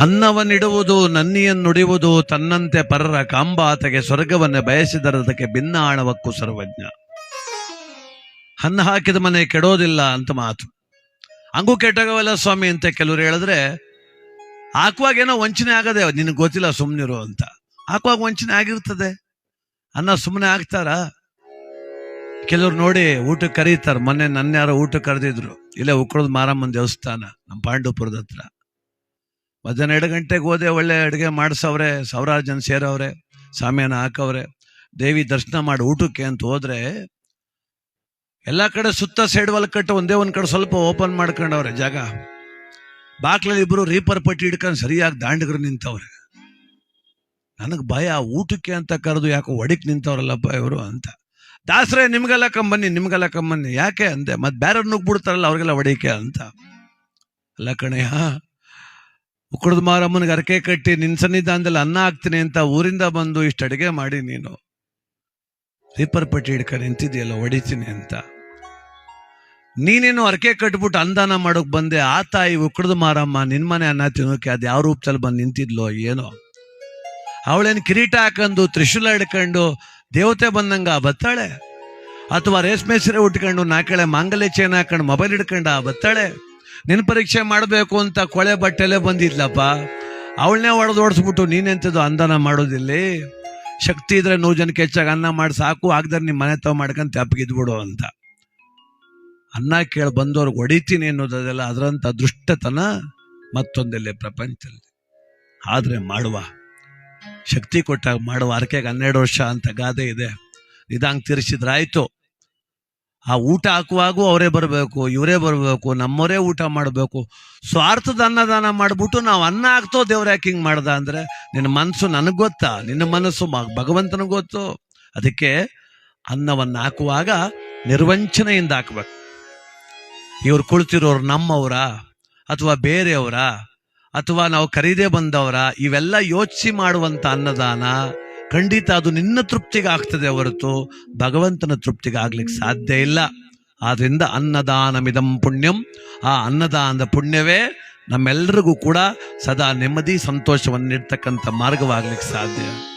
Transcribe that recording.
ಅನ್ನವನ್ನಿಡುವುದು ನನ್ನಿಯನ್ನುಡಿಯುವುದು, ತನ್ನಂತೆ ಪರರ ಕಾಂಬಾತಗೆ ಸ್ವರ್ಗವನ್ನು ಬಯಸಿದರದಕ್ಕೆ ಭಿನ್ನ ಆಣವಕ್ಕೂ ಸರ್ವಜ್ಞ. ಅನ್ನ ಹಾಕಿದ ಮನೆ ಕೆಡೋದಿಲ್ಲ ಅಂತ ಮಾತು. ಹಂಗೂ ಕೆಟ್ಟಾಗವಲ್ಲ ಸ್ವಾಮಿ ಅಂತ ಕೆಲವರು ಹೇಳಿದ್ರೆ, ಹಾಕುವಾಗ ಏನೋ ವಂಚನೆ ಆಗದೆ, ನಿನಗೆ ಗೊತ್ತಿಲ್ಲ ಸುಮ್ಮನಿರು ಅಂತ. ಹಾಕುವಾಗ ವಂಚನೆ ಆಗಿರ್ತದೆ. ಅನ್ನ ಸುಮ್ಮನೆ ಹಾಕ್ತಾರ? ಕೆಲವ್ರು ನೋಡಿ ಊಟಕ್ಕೆ ಕರೀತಾರೆ. ಮೊನ್ನೆ ನನ್ನ ಯಾರೋ ಊಟಕ್ಕೆ ಕರೆದಿದ್ರು. ಇಲ್ಲೇ ಉಕ್ಕಳದ ಮಾರಮ್ಮನ ದೇವಸ್ಥಾನ, ನಮ್ಮ ಪಾಂಡವಪುರದ ಹತ್ರ. ಮಧ್ಯಾಹ್ನ ಎರಡು ಗಂಟೆಗೆ ಹೋದೆ ಒಳ್ಳೆ ಅಡುಗೆ ಮಾಡಿಸವ್ರೆ ಸಾವಿರಾರು ಸೇರವ್ರೆ, ಸಾಮ್ಯಾನ ಹಾಕವ್ರೆ, ದೇವಿ ದರ್ಶನ ಮಾಡಿ ಊಟಕ್ಕೆ ಅಂತ ಹೋದ್ರೆ ಎಲ್ಲ ಕಡೆ ಸುತ್ತ ಸೈಡ್ ವಲ್ ಕಟ್ಟು ಒಂದೇ ಒಂದ್ ಕಡೆ ಸ್ವಲ್ಪ ಓಪನ್ ಮಾಡ್ಕೊಂಡವ್ರೆ ಜಾಗ. ಬಾಕ್ಲಲ್ಲಿ ಇಬ್ರು ರೀಪರ್ ಪಟ್ಟಿ ಹಿಡ್ಕೊಂಡು ಸರಿಯಾಗಿ ದಾಂಡಗರು ನಿಂತವ್ರೆ. ನನಗೆ ಭಯ, ಊಟಕ್ಕೆ ಅಂತ ಕರೆದು ಯಾಕೋ ಒಡಿಕ್ ನಿಂತವ್ರಲ್ಲಪ್ಪ ಇವರು ಅಂತ. ದಾಸರೇ, ನಿಮ್ಗೆಲ್ಲ ಕಂಬನ್ನಿ ನಿಮ್ಗೆಲ್ಲ ಕಂಬನ್ನಿ. ಯಾಕೆ ಅಂದೆ ಮತ್ತೆ ಬೇರೆ ನುಗ್ಬಿಡ್ತಾರಲ್ಲ ಅವ್ರಿಗೆಲ್ಲ ಒಡಿಕೆ ಅಂತ. ಅಲ್ಲ ಕಣಯ್ಯ ಉಕ್ಕಳದ ಮಾರಮ್ಮನಿಗೆ ಅರಕೆ ಕಟ್ಟಿ ನಿನ್ ಸನ್ನಿಧಾನದಲ್ಲಿ ಅನ್ನ ಹಾಕ್ತೀನಿ ಅಂತ ಊರಿಂದ ಬಂದು ಇಷ್ಟು ಅಡುಗೆ ಮಾಡಿ ನೀನು. ರೀಪರ್ ಪಟ್ಟಿ ಹಿಡ್ಕೊಂಡು ನಿಂತಿದೆಯಲ್ಲ, ಹೊಡಿತೀನಿ ಅಂತ. ನೀನೇನು ಅರಕೆ ಕಟ್ಬಿಟ್ಟು ಅನ್ದಾನ ಮಾಡೋಕ್ ಬಂದೆ, ಆ ತಾಯಿ ಉಕ್ಕಳದ ಮಾರಮ್ಮ ನಿನ್ ಮನೆ ಅನ್ನ ತಿನ್ನೋಕೆ ಅದು ಯಾವ ರೂಪದಲ್ಲಿ ಬಂದು ನಿಂತಿದ್ಲೋ ಏನೋ. ಅವಳೇನು ಕಿರೀಟ ಹಾಕೊಂಡು ತ್ರಿಶೂಲ ಹಿಡ್ಕೊಂಡು ದೇವತೆ ಬಂದಂಗ ಬತ್ತಾಳೆ? ಅಥವಾ ರೇಷ್ಮೆ ಸೀರೆ ಉಟ್ಕೊಂಡು ನಾಕಳೆ ಮಾಂಗಲ್ಯ ಚೇನ್ ಹಾಕೊಂಡು ಮೊಬೈಲ್ ಹಿಡ್ಕೊಂಡ ಬತ್ತಾಳೆ? ನಿನ್ ಪರೀಕ್ಷೆ ಮಾಡಬೇಕು ಅಂತ ಕೊಳೆ ಬಟ್ಟೆಲೆ ಬಂದಿದ್ಲಪ್ಪ. ಅವಳನ್ನೇ ಹೊಡೆದು ಓಡಿಸ್ಬಿಟ್ಟು ನೀನೆಂತದ್ದು ಅಂದನ ಮಾಡೋದಿಲ್ಲಿ? ಶಕ್ತಿ ಇದ್ರೆ ನೂರು ಜನಕ್ಕೆ ಹೆಚ್ಚಾಗಿ ಅನ್ನ ಮಾಡಿ ಸಾಕು, ಆಗದ್ರೆ ನಿಮ್ಮ ಮನೆ ತಾವು ಮಾಡ್ಕೊಂಡು ತಪ್ಪಿಗಿದ್ಬಿಡು ಅಂತ. ಅನ್ನ ಕೇಳಿ ಬಂದವ್ರಿಗೆ ಹೊಡಿತೀನಿ ಅನ್ನೋದೆಲ್ಲ ಅದರಂತ ದುಷ್ಟತನ ಮತ್ತೊಂದೆಲ್ಲ ಪ್ರಪಂಚದಲ್ಲಿ. ಆದ್ರೆ ಮಾಡುವ. ಶಕ್ತಿ ಕೊಟ್ಟಾಗ ಮಾಡುವ. ಅರಕೆಗೆ ಹನ್ನೆರಡು ವರ್ಷ ಅಂತ ಗಾದೆ ಇದೆ. ಇದಂಗ್ ತೀರಿಸಿದ್ರಾಯ್ತು. ಆ ಊಟ ಹಾಕುವಾಗೂ ಅವರೇ ಬರಬೇಕು, ಇವರೇ ಬರಬೇಕು, ನಮ್ಮವರೇ ಊಟ ಮಾಡಬೇಕು. ಸ್ವಾರ್ಥದ ಅನ್ನದಾನ ಮಾಡಿಬಿಟ್ಟು ನಾವು ಅನ್ನ ಹಾಕ್ತೋ ದೇವ್ರ ಯಾಕೆ ಹಿಂಗೆ ಮಾಡ್ದ ಅಂದರೆ ನಿನ್ನ ಮನಸ್ಸು ನನಗೆ ಗೊತ್ತಾ? ನಿನ್ನ ಮನಸ್ಸು ಭಗವಂತನಿಗೆ ಗೊತ್ತು. ಅದಕ್ಕೆ ಅನ್ನವನ್ನು ಹಾಕುವಾಗ ನಿರ್ವಂಚನೆಯಿಂದ ಹಾಕ್ಬೇಕು. ಇವ್ರು ಕುಳಿತಿರೋರು ನಮ್ಮವರ? ಅಥವಾ ಬೇರೆಯವರ? ಅಥವಾ ನಾವು ಕರೀದೇ ಬಂದವರ? ಇವೆಲ್ಲ ಯೋಚಿಸಿ ಮಾಡುವಂಥ ಅನ್ನದಾನ ಖಂಡಿತ ಅದು ನಿನ್ನ ತೃಪ್ತಿಗೆ ಆಗ್ತದೆ ಹೊರತು ಭಗವಂತನ ತೃಪ್ತಿಗೆ ಆಗ್ಲಿಕ್ಕೆ ಸಾಧ್ಯ ಇಲ್ಲ. ಆದ್ರಿಂದ ಅನ್ನದಾನಮಿದಂ ಪುಣ್ಯಂ. ಆ ಅನ್ನದಾನದ ಪುಣ್ಯವೇ ನಮ್ಮೆಲ್ಲರಿಗೂ ಕೂಡ ಸದಾ ನೆಮ್ಮದಿ ಸಂತೋಷವನ್ನು ನೀಡ್ತಕ್ಕಂಥ ಮಾರ್ಗವಾಗ್ಲಿಕ್ಕೆ ಸಾಧ್ಯ.